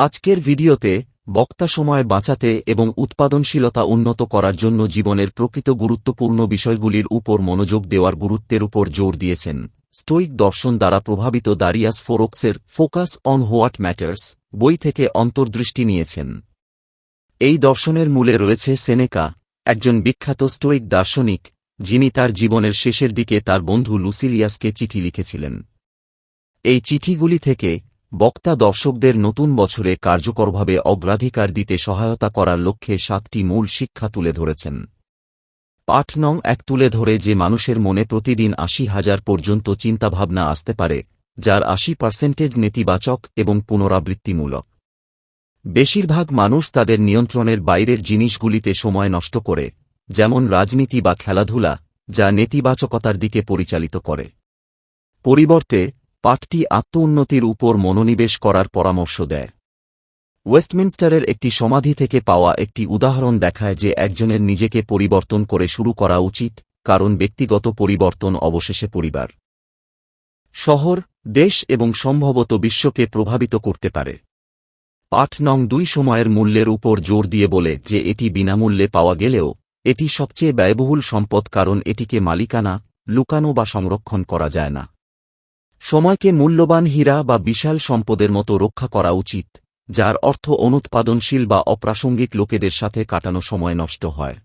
আজকের ভিডিওতে বক্তা সময় বাঁচাতে এবং উৎপাদনশীলতা উন্নত করার জন্য জীবনের প্রকৃত গুরুত্বপূর্ণ বিষয়গুলির উপর মনোযোগ দেওয়ার গুরুত্বের উপর জোর দিয়েছেন। স্টোইক দর্শন দ্বারা প্রভাবিত দারিয়াস ফোরক্সের ফোকাস অন হোয়াট ম্যাটার্স বই থেকে অন্তর্দৃষ্টি নিয়েছেন। এই দর্শনের মূলে রয়েছে সেনেকা, একজন বিখ্যাত স্টোইক দার্শনিক, যিনি তার জীবনের শেষের দিকে তার বন্ধু লুসিলিয়াসকে চিঠি লিখেছিলেন। এই চিঠিগুলি থেকে বক্তা দর্শকদের নতুন বছরে কার্যকরভাবে অগ্রাধিকার দিতে সহায়তা করার লক্ষ্যে সাতটি মূল শিক্ষা তুলে ধরেছেন। পাঠ নং এক তুলে ধরে যে মানুষের মনে প্রতিদিন আশি হাজার পর্যন্ত চিন্তাভাবনা আসতে পারে, যার আশি পার্সেন্টেজ নেতিবাচক এবং পুনরাবৃত্তিমূলক। বেশিরভাগ মানুষ তাদের নিয়ন্ত্রণের বাইরের জিনিসগুলিতে সময় নষ্ট করে, যেমন রাজনীতি বা খেলাধুলা, যা নেতিবাচকতার দিকে পরিচালিত করে। পরিবর্তে পাঠটি আত্মউন্নতির উপর মনোনিবেশ করার পরামর্শ দেয়। ওয়েস্টমিনস্টারের একটি সমাধি থেকে পাওয়া একটি উদাহরণ দেখায় যে একজনের নিজেকে পরিবর্তন করে শুরু করা উচিত, কারণ ব্যক্তিগত পরিবর্তন অবশেষে পরিবার, শহর, দেশ এবং সম্ভবত বিশ্বকে প্রভাবিত করতে পারে। পাঠ নং দুই সময়ের মূল্যের উপর জোর দিয়ে বলে যে এটি বিনামূল্যে পাওয়া গেলেও, এটি সবচেয়ে ব্যয়বহুল সম্পদ কারণ এটিকে মালিকানা, লুকানো বা সংরক্ষণ করা যায় না। সময়কে মূল্যবান হীরা বা বিশাল সম্পদের মতো রক্ষা করা উচিত, যার অর্থ অনুৎপাদনশীল বা অপ্রাসঙ্গিক লোকেদের সাথে কাটানো সময় নষ্ট হয়।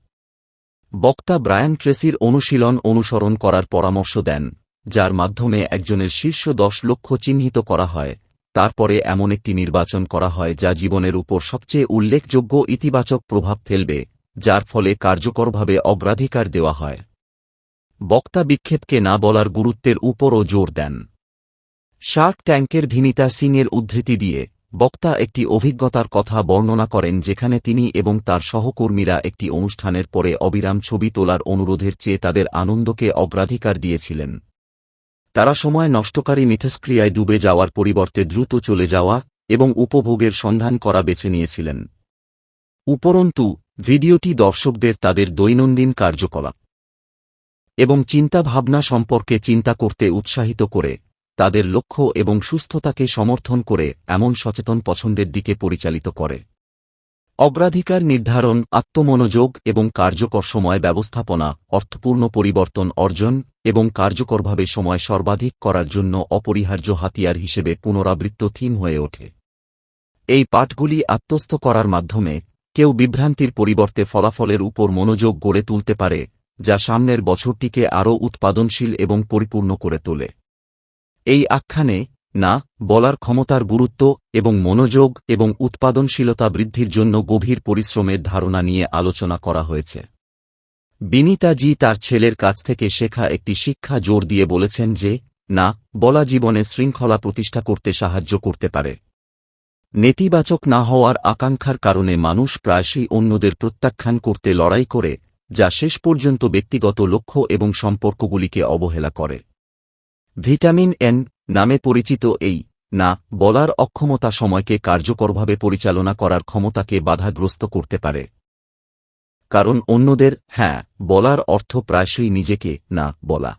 বক্তা ব্রায়ান ট্রেসির অনুশীলন অনুসরণ করার পরামর্শ দেন, যার মাধ্যমে একজনের শীর্ষ দশ লক্ষ চিহ্নিত করা হয়। তারপরে এমন একটি নির্বাচন করা হয় যা জীবনের উপর সবচেয়ে উল্লেখযোগ্য ইতিবাচক প্রভাব ফেলবে, যার ফলে কার্যকরভাবে অগ্রাধিকার দেওয়া হয়। বক্তা বিক্ষেপকে না বলার গুরুত্বের উপরও জোর দেন। শার্ক ট্যাঙ্কের ভিনিতা সিংয়ের উদ্ধৃতি দিয়ে, বক্তা একটি অভিজ্ঞতার কথা বর্ণনা করেন যেখানে তিনি এবং তার সহকর্মীরা একটি অনুষ্ঠানের পরে অবিরাম ছবি তোলার অনুরোধের চেয়ে তাদের আনন্দকে অগ্রাধিকার দিয়েছিলেন। তারা সময় নষ্টকারী মিথস্ক্রিয়ায় ডুবে যাওয়ার পরিবর্তে দ্রুত চলে যাওয়া এবং উপভোগের সন্ধান করা বেছে নিয়েছিলেন। উপরন্তু, ভিডিওটি দর্শকদের তাদের দৈনন্দিন কার্যকলাপ এবং চিন্তাভাবনা সম্পর্কে চিন্তা করতে উৎসাহিত করে। তাদের লক্ষ্য এবং সুস্থতাকে সমর্থন করে এমন সচেতন পছন্দের দিকে পরিচালিত করে। অগ্রাধিকার নির্ধারণ, আত্মমনোযোগ এবং কার্যকর সময় ব্যবস্থাপনা, অর্থপূর্ণ পরিবর্তন অর্জন এবং কার্যকরভাবে সময় সর্বাধিক করার জন্য অপরিহার্য হাতিয়ার হিসেবে পুনরাবৃত্ত থিম হয়ে ওঠে। এই পাঠগুলি আত্মস্থ করার মাধ্যমে কেউ বিভ্রান্তির পরিবর্তে ফলাফলের উপর মনোযোগ গড়ে তুলতে পারে, যা সামনের বছরটিকে আরও উৎপাদনশীল এবং পরিপূর্ণ করে তোলে। এই আখ্যানে না, বলার ক্ষমতার গুরুত্ব এবং মনোযোগ এবং উৎপাদনশীলতা বৃদ্ধির জন্য গভীর পরিশ্রমের ধারণা নিয়ে আলোচনা করা হয়েছে। বিনিতাজি তার ছেলের কাছ থেকে শেখা একটি শিক্ষা জোর দিয়ে বলেছেন যে, না, বলা জীবনে শৃঙ্খলা প্রতিষ্ঠা করতে সাহায্য করতে পারে। নেতিবাচক না হওয়ার আকাঙ্ক্ষার কারণে মানুষ প্রায়শই অন্যদের প্রত্যাখ্যান করতে লড়াই করে, যা শেষ পর্যন্ত ব্যক্তিগত লক্ষ্য এবং সম্পর্কগুলিকে অবহেলা করে। ভিটামিন এন নামে পরিচিত এই, না, বলার অক্ষমতা সময়কে কার্যকরভাবে পরিচালনা করার ক্ষমতাকে বাধাগ্রস্ত করতে পারে। কারণ অন্যদের হ্যাঁ বলার অর্থ প্রায়শই নিজেকে, না, বলা।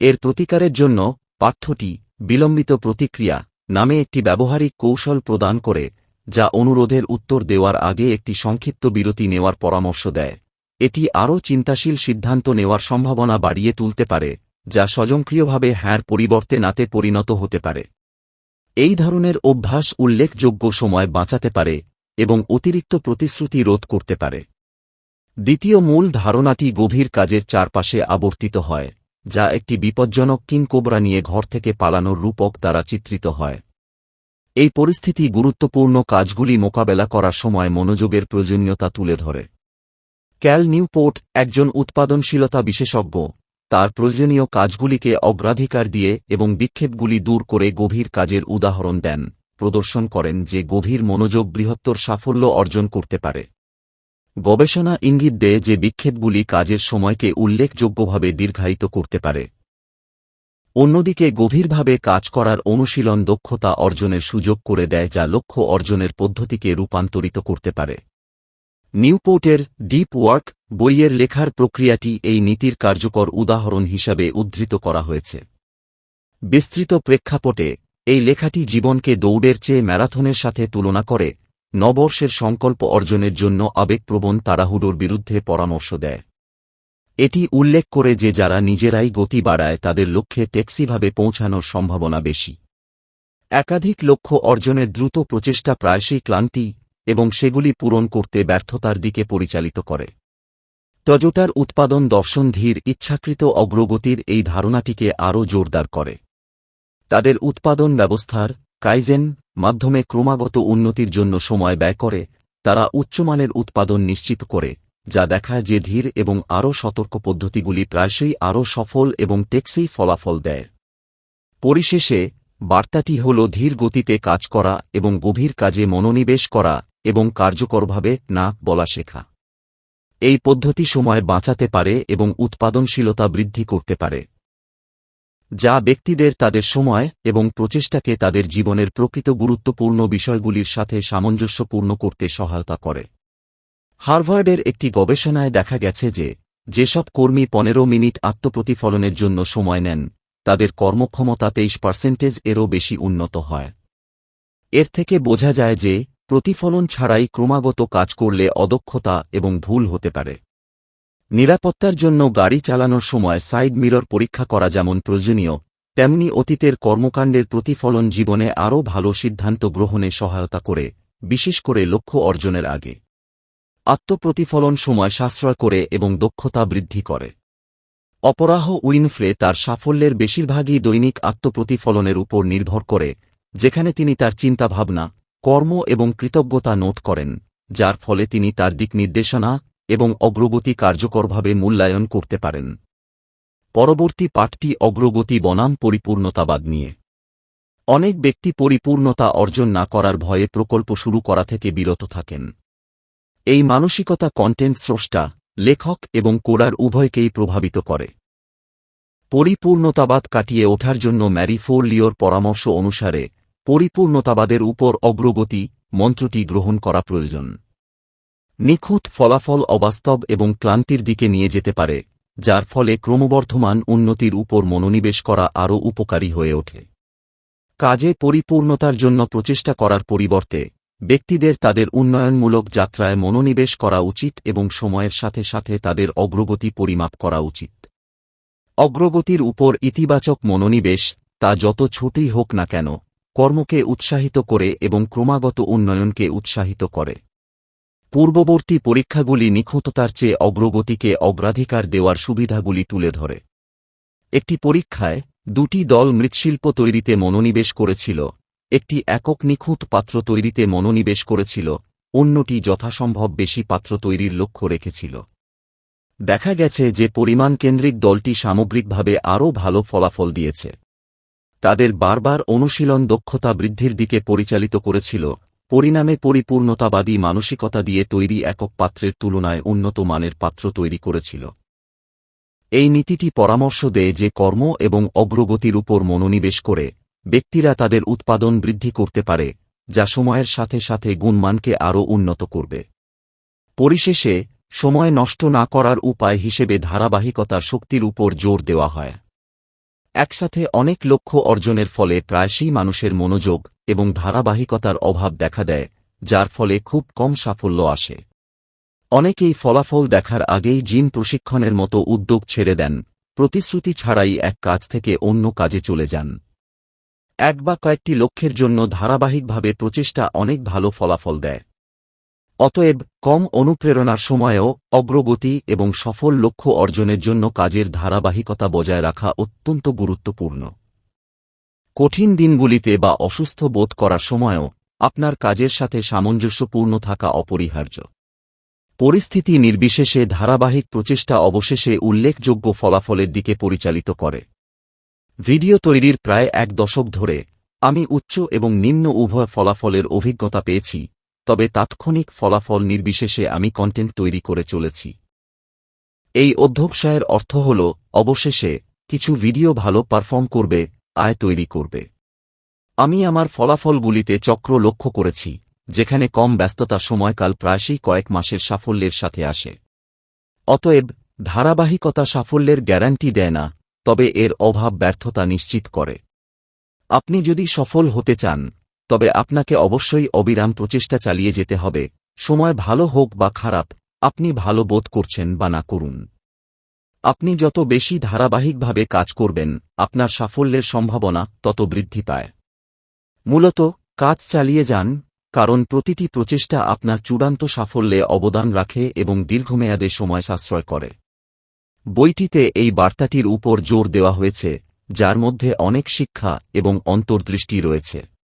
এর প্রতিকারের জন্য পাঠ্যটি বিলম্বিত প্রতিক্রিয়া নামে একটি ব্যবহারিক কৌশল প্রদান করে, যা অনুরোধের উত্তর দেওয়ার আগে একটি সংক্ষিপ্ত বিরতি নেওয়ার পরামর্শ দেয়। এটি আরও চিন্তাশীল সিদ্ধান্ত নেওয়ার সম্ভাবনা বাড়িয়ে তুলতে পারে। যা স্বয়ংক্রিয়ভাবে হ্যাঁর পরিবর্তে নাতে পরিণত হতে পারে। এই ধরনের অভ্যাস উল্লেখযোগ্য সময় বাঁচাতে পারে এবং অতিরিক্ত প্রতিশ্রুতি রোধ করতে পারে। দ্বিতীয় মূল ধারণাটি গভীর কাজের চারপাশে আবর্তিত হয়, যা একটি বিপজ্জনক কিংকোবরা নিয়ে ঘর থেকে পালানোর রূপক দ্বারা চিত্রিত হয়। এই পরিস্থিতি গুরুত্বপূর্ণ কাজগুলি মোকাবেলা করার সময় মনোযোগের প্রয়োজনীয়তা তুলে ধরে। ক্যাল নিউপোর্ট একজন উৎপাদনশীলতা বিশেষজ্ঞ। তার প্রয়োজনীয় কাজগুলিকে অগ্রাধিকার দিয়ে এবং বিক্ষেপগুলি দূর করে গভীর কাজের উদাহরণ দেন, প্রদর্শন করেন যে গভীর মনোযোগ বৃহত্তর সাফল্য অর্জন করতে পারে। গবেষণা ইঙ্গিত দেয় যে বিক্ষেপগুলি কাজের সময়কে উল্লেখযোগ্যভাবে দীর্ঘায়িত করতে পারে। অন্যদিকে গভীরভাবে কাজ করার অনুশীলন দক্ষতা অর্জনের সুযোগ করে দেয় যা লক্ষ্য অর্জনের পদ্ধতিকে রূপান্তরিত করতে পারে। নিউপোর্টের ডিপ ওয়ার্ক বইয়ের লেখার প্রক্রিয়াটি এই নীতির কার্যকর উদাহরণ হিসাবে উদ্ধৃত করা হয়েছে। বিস্তৃত প্রেক্ষাপটে, এই লেখাটি জীবনকে দৌড়ের চেয়ে ম্যারাথনের সাথে তুলনা করে নবর্ষের সংকল্প অর্জনের জন্য আবেগপ্রবণ তাড়াহুড়োর বিরুদ্ধে পরামর্শ দেয়। এটি উল্লেখ করে যে যারা নিজেরাই গতি বাড়ায় তাদের লক্ষ্যে ট্যাক্সিভাবে পৌঁছানোর সম্ভাবনা বেশি। একাধিক লক্ষ্য অর্জনের দ্রুত প্রচেষ্টা প্রায়শই ক্লান্তি এবং সেগুলি পূরণ করতে ব্যর্থতার দিকে পরিচালিত করে। টজোটার উৎপাদন দর্শন ধীর, ইচ্ছাকৃত অগ্রগতির এই ধারণাটিকে আরও জোরদার করে। তাদের উৎপাদন ব্যবস্থার কাইজেন মাধ্যমে ক্রমাগত উন্নতির জন্য সময় ব্যয় করে, তারা উচ্চমানের উৎপাদন নিশ্চিত করে, যা দেখায় যে ধীর এবং আরও সতর্ক পদ্ধতিগুলি প্রায়শই আরও সফল এবং টেকসই ফলাফল দেয়। পরিশেষে, বার্তাটি হল ধীর গতিতে কাজ করা এবং গভীর কাজে মনোনিবেশ করা এবং কার্যকরভাবে না বলা শেখা। এই পদ্ধতি সময় বাঁচাতে পারে এবং উৎপাদনশীলতা বৃদ্ধি করতে পারে। যা ব্যক্তিদের তাদের সময় এবং প্রচেষ্টাকে তাদের জীবনের প্রকৃত গুরুত্বপূর্ণ বিষয়গুলির সাথে সামঞ্জস্যপূর্ণ করতে সহায়তা করে। হার্ভার্ডের একটি গবেষণায় দেখা গেছে যে, যেসব কর্মী পনেরো মিনিট আত্মপ্রতিফলনের জন্য সময় নেন, তাদের কর্মক্ষমতা তেইশ পার্সেন্টেজ এরও বেশি উন্নত হয়। এর থেকে বোঝা যায় যে প্রতিফলন ছাড়াই ক্রমাগত কাজ করলে অদক্ষতা এবং ভুল হতে পারে। নিরাপত্তার জন্য গাড়ি চালানোর সময় সাইড মিরর পরীক্ষা করা যেমন প্রয়োজনীয়, তেমনি অতীতের কর্মকাণ্ডের প্রতিফলন জীবনে আরও ভালো সিদ্ধান্ত গ্রহণে সহায়তা করে, বিশেষ করে লক্ষ্য অর্জনের আগে। আত্মপ্রতিফলন সময় সাশ্রয় করে এবং দক্ষতা বৃদ্ধি করে। অপরাহ উইনফ্রে তার সাফল্যের বেশিরভাগই দৈনিক আত্মপ্রতিফলনের উপর নির্ভর করে, যেখানে তিনি তার চিন্তাভাবনা কর্ম এবং কৃতজ্ঞতা নোট করেন, যার ফলে তিনি তার দিক নির্দেশনা এবং অগ্রগতি কার্যকরভাবে মূল্যায়ন করতে পারেন। পরবর্তী পাঠটি অগ্রগতি বনাম পরিপূর্ণতাবাদ নিয়ে। অনেক ব্যক্তি পরিপূর্ণতা অর্জন না করার ভয়ে প্রকল্প শুরু করা থেকে বিরত থাকেন। এই মানসিকতা কন্টেন্ট স্রষ্টা, লেখক এবং কোরার উভয়কেই প্রভাবিত করে। পরিপূর্ণতাবাদ কাটিয়ে ওঠার জন্য ম্যারি ফোর লিওর পরামর্শ অনুসারে পরিপূর্ণতাবাদের উপর অগ্রগতি মন্ত্রটি গ্রহণ করা প্রয়োজন। নিখুঁত ফলাফল অবাস্তব এবং ক্লান্তির দিকে নিয়ে যেতে পারে, যার ফলে ক্রমবর্ধমান উন্নতির উপর মনোনিবেশ করা আরও উপকারী হয়ে ওঠে। কাজে পরিপূর্ণতার জন্য প্রচেষ্টা করার পরিবর্তে, ব্যক্তিদের তাদের উন্নয়নমূলক যাত্রায় মনোনিবেশ করা উচিত এবং সময়ের সাথে সাথে তাদের অগ্রগতি পরিমাপ করা উচিত। অগ্রগতির উপর ইতিবাচক মনোনিবেশ, তা যত ছোটই হোক না কেন কর্মকে উৎসাহিত করে এবং ক্রমাগত উন্নয়নকে উৎসাহিত করে। পূর্ববর্তী পরীক্ষাগুলি নিখুঁততার চেয়ে অগ্রগতিকে অগ্রাধিকার দেওয়ার সুবিধাগুলি তুলে ধরে। একটি পরীক্ষায় দুটি দল মৃৎশিল্প তৈরিতে মনোনিবেশ করেছিল, একটি একক নিখুঁত পাত্র তৈরিতে মনোনিবেশ করেছিল, অন্যটি যথাসম্ভব বেশি পাত্র তৈরির লক্ষ্য রেখেছিল। দেখা গেছে যে পরিমাণ কেন্দ্রিক দলটি সামগ্রিকভাবে আরও ভালো ফলাফল দিয়েছে। তাদের বারবার অনুশীলন দক্ষতা বৃদ্ধির দিকে পরিচালিত করেছিল, পরিণামে পরিপূর্ণতাবাদী মানসিকতা দিয়ে তৈরি একক পাত্রের তুলনায় উন্নত মানের পাত্র তৈরি করেছিল। এই নীতিটি পরামর্শ দেয় যে কর্ম এবং অগ্রগতির উপর মনোনিবেশ করে ব্যক্তিরা তাদের উৎপাদন বৃদ্ধি করতে পারে, যা সময়ের সাথে সাথে গুণমানকে আরও উন্নত করবে। পরিশেষে, সময় নষ্ট না করার উপায় হিসেবে ধারাবাহিকতা শক্তির উপর জোর দেওয়া হয়। একসাথে অনেক লক্ষ্য অর্জনের ফলে প্রায়শই মানুষের মনোযোগ এবং ধারাবাহিকতার অভাব দেখা দেয়, যার ফলে খুব কম সাফল্য আসে। অনেকেই ফলাফল দেখার আগেই জিম প্রশিক্ষণের মতো উদ্যোগ ছেড়ে দেন, প্রতিশ্রুতি ছাড়াই এক কাজ থেকে অন্য কাজে চলে যান। এক বা কয়েকটি লক্ষ্যের জন্য ধারাবাহিকভাবে প্রচেষ্টা অনেক ভালো ফলাফল দেয়। অতএব, কম অনুপ্রেরণার সময়েও, অগ্রগতি এবং সফল লক্ষ্য অর্জনের জন্য কাজের ধারাবাহিকতা বজায় রাখা অত্যন্ত গুরুত্বপূর্ণ। কঠিন দিনগুলিতে বা অসুস্থ বোধ করার সময়ও, আপনার কাজের সাথে সামঞ্জস্যপূর্ণ থাকা অপরিহার্য। পরিস্থিতি নির্বিশেষে ধারাবাহিক প্রচেষ্টা অবশেষে উল্লেখযোগ্য ফলাফলের দিকে পরিচালিত করে। ভিডিও তৈরির প্রায় এক দশক ধরে, আমি উচ্চ এবং নিম্ন উভয় ফলাফলের অভিজ্ঞতা পেয়েছি। তবে তাৎক্ষণিক ফলাফল নির্বিশেষে আমি কন্টেন্ট তৈরি করে চলেছি। এই অধ্যবসায়ের অর্থ হল, অবশেষে, কিছু ভিডিও ভালো পারফর্ম করবে, আয় তৈরি করবে। আমি আমার ফলাফলগুলিতে চক্র লক্ষ্য করেছি, যেখানে কম ব্যস্ততা সময়কাল প্রায়শই কয়েক মাসের সাফল্যের সাথে আসে। অতএব, ধারাবাহিকতা সাফল্যের গ্যারান্টি দেয় না, তবে এর অভাব ব্যর্থতা নিশ্চিত করে। আপনি যদি সফল হতে চান তবে আপনাকে অবশ্যই অবিরাম প্রচেষ্টা চালিয়ে যেতে হবে। সময় ভালো হোক বা খারাপ, আপনি ভালো বোধ করছেন বা না করুন। আপনি যত বেশি ধারাবাহিকভাবে কাজ করবেন, আপনার সাফল্যের সম্ভাবনা তত বৃদ্ধি পায়। মূলত, কাজ চালিয়ে যান, কারণ প্রতিটি প্রচেষ্টা আপনার চূড়ান্ত সাফল্যে অবদান রাখে এবং দীর্ঘমেয়াদে সময় সাশ্রয় করে। বইটিতে এই বার্তাটির উপর জোর দেওয়া হয়েছে, যার মধ্যে অনেক শিক্ষা এবং অন্তর্দৃষ্টি রয়েছে।